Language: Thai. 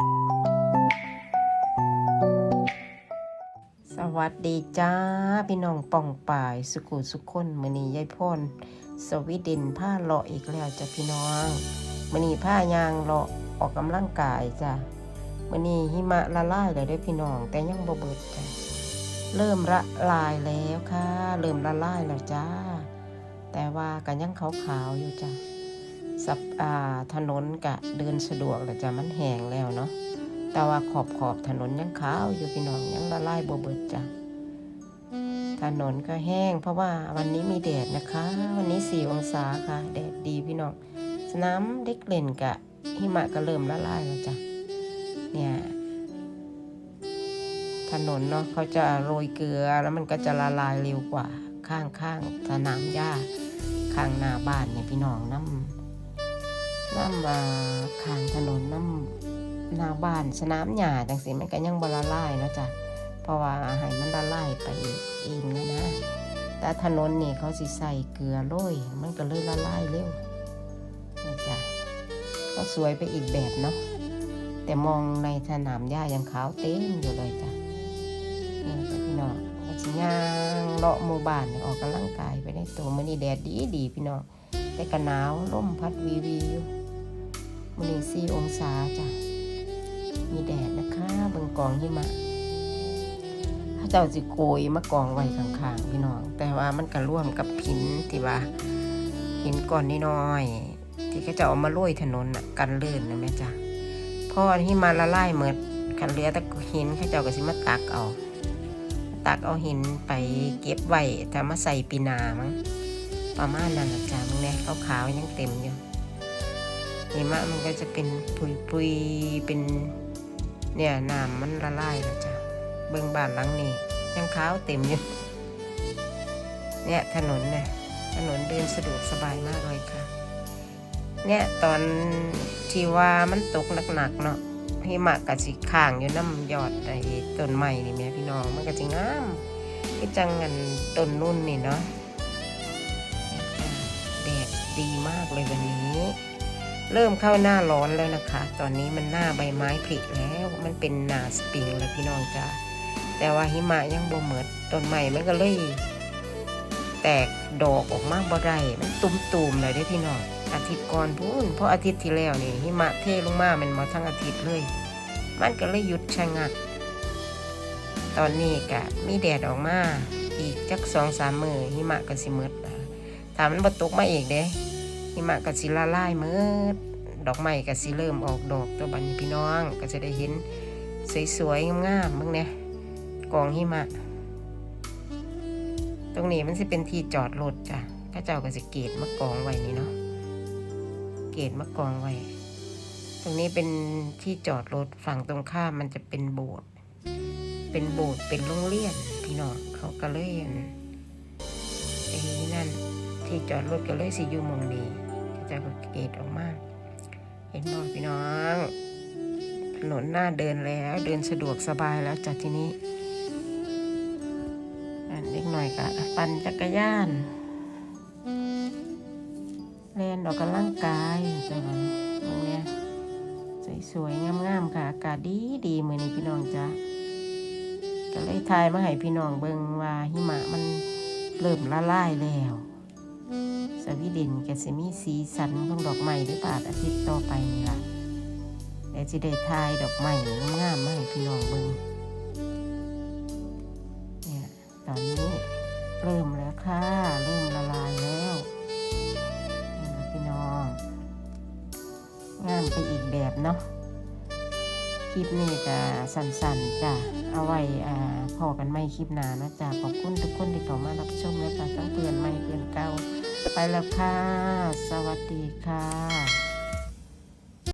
สวัสดีจ้า พี่น้องป่องป่ายสุขุสุขคนมือนียายพรสวีเดนผ้าเลาะอีกแล้วจ้ะพี่น้องมือนีผ้ายางเลาะออกกำลังกายจ้ะมือนีหิมะละลายเลยด้อพี่น้อง แต่ยังบ่เบิดจ้ะเริ่มละลายแล้วค่ะ เริ่มละลายแล้วจ้า แต่ว่ากันยังขาวๆอยู่จ้ะ สับอ่าถนนกะเดินสะดวกแล้วจ้ะมันแห้งแล้วเนาะแต่ว่าขอบขอบถนนยังขาวอยู่พี่น้องยังละลายบเบิดจ้ะถนนก็แห้ง เพราะว่าวันนี้มีแดดนะคะ วันนี้สี่องศาค่ะ แดดดีพี่น้องสนามเด็กเล่นกะหิมะก็เริ่มละลายแล้วจ้ะเนี่ยถนนเนาะเขาจะโรยเกลือแล้วมันก็จะละลายเร็วกว่าข้างข้างๆสนามหญ้าข้างหน้าบ้านเนี่ยพี่น้องน้ำ น้ำอ่าข้างถนนน้ำหน้าบ้านสนามหญ้าจังสิมันก็ยังบละลายเนาะจ้ะเพราะว่าให้มันละลายไปเองแล้วนะ แต่ถนนนี่เขาสิใส่เกลือโรยมันก็เลยละลายเร็วนี่จ้ะก็สวยไปอีกแบบเนาะแต่มองในสนามหญ้ายังขาวเต็มอยู่เลยจ้ะนี่จ้ะพี่น้องก็สิย่างเลาะหมู่บ้านออกกำลังกายไปในตัวมันนี่แดดดีดีพี่น้องแต่ก็หนาวลมพัดวีวีอยู่ มันนี่สี่องศาจ้ะ มีแดดนะคะเบิ่งกองหิมะถ้าเจ้าสิโกยมากองไว้ข้างๆพี่น้อง แต่ว่ามันก็ร่วมกับหินที่ว่าหินก้อนน้อยๆที่เขาจะเอามาโรยถนนน่ะกันลื่นนะแม่จ้ะพอหิมะละลายเมดกันเหลือแต่หินเขาเจ้าก็สิมาตักเอา ตักเอาหินไปเก็บไว้ถ้ามาใส่ปีนามั้งประมาณนั้นจ้ะมึงเนี่ยขาวๆยังเต็มอยู่ หิมะมันก็จะเป็นปุยปุยๆเป็นเนี่ยน้ำมันละลายแล้วจ้ะเบื้องบ้านหลังนี้ยังขาวเต็มอยู่เนี่ยถนนนี่ยถนนเดินสะดวกสบายมากเลยค่ะ เนี่ยตอนที่ว่ามันตกหนักๆเนาะหิมะกับสีข้างอยู่น้ำยอดไอ้ต้นไม้นี่แม่พี่น้องมันก็จะงามก็จังงันต้นนุ่นนี่เนาะแดดดีมากเลยวันนี้ เริ่มเข้าหน้าร้อนแล้วนะคะ ตอนนี้มันหน้าใบไม้ผลิแล้ว มันเป็นหนาสปริงเลยพี่น้องจ้าแต่ว่าหิมะยังบ่เหมิดต้นใหม่มันก็เลย แตกดอกออกมาบ่ได้มันตุ่มๆเลยเด้อพี่น้อง อาทิตย์ก่อนพูนเพราะอาทิตย์ที่แล้วนี่หิมะเทลงมามันมาทั้งอาทิตย์เลย มันก็เลยหยุดชะงัก ตอนนี้กะมีแดดออกมา อีกจักสองสามมือหิมะก็สิหมืดถ้ามันบ่ตกมาอีกเด้ หิมะก็สิละลายมืดดอกไม้ก็สิเริ่มออกดอกตัวบัดนพี่น้องก็จะได้เห็นสวยๆงามๆมึงเนี่ยกองหิมะ ตรงนี้มันสิเป็นที่จอดรถจ้ะข้าเจ้าก็สิเกตมากองไว้นี่เนาะเกตมากองไว้ ตรงนี้เป็นที่จอดรถฝั่งตรงข้ามมันจะเป็นโบสถ์เป็นโบสถ์เป็นโรงเรียนพี่น้องเขาก็เล่น ที่จอดรถก็เลยสิอยู่มองนี้ก็จะก็เกตออกมาเห็นบอกพี่น้อง ถนนหน้าเดินแล้วเดินสะดวกสบายแล้วจากที่นี้อันเล็กหน่อยก็ปั่นจักรยานเล่นออกกำลังกายจ้ะตรงเนี้ยสวยๆงามๆค่ะอากาศดีดีๆมือนี้พี่น้องจ้ะก็เลยทายมาให้พี่น้องเบิ่งว่าหิมะมันเริ่มละลายแล้ว สวีเดนแกสิมีสีสันของดอกไม้ด้วยปาดอาทิตย์ต่อไปนี่ล่ะเดี๋ยวจะได้ทายดอกไม้งามๆมาให้พี่น้องเบิ่งเนี่ยตอนนี้เริ่มแล้วค่ะเริ่มละลายแล้วนี่ละพี่น้องงามไปอีกแบบเนาะคลิปนี้ก็สั้นๆจ้ะเอาไว้อ่าพอกันไม่คลิปหน้านะจ๊ะขอบคุณ และทั้งเพื่อนใหม่เพื่อนเก่าไปแล้วค่ะ สวัสดีค่ะ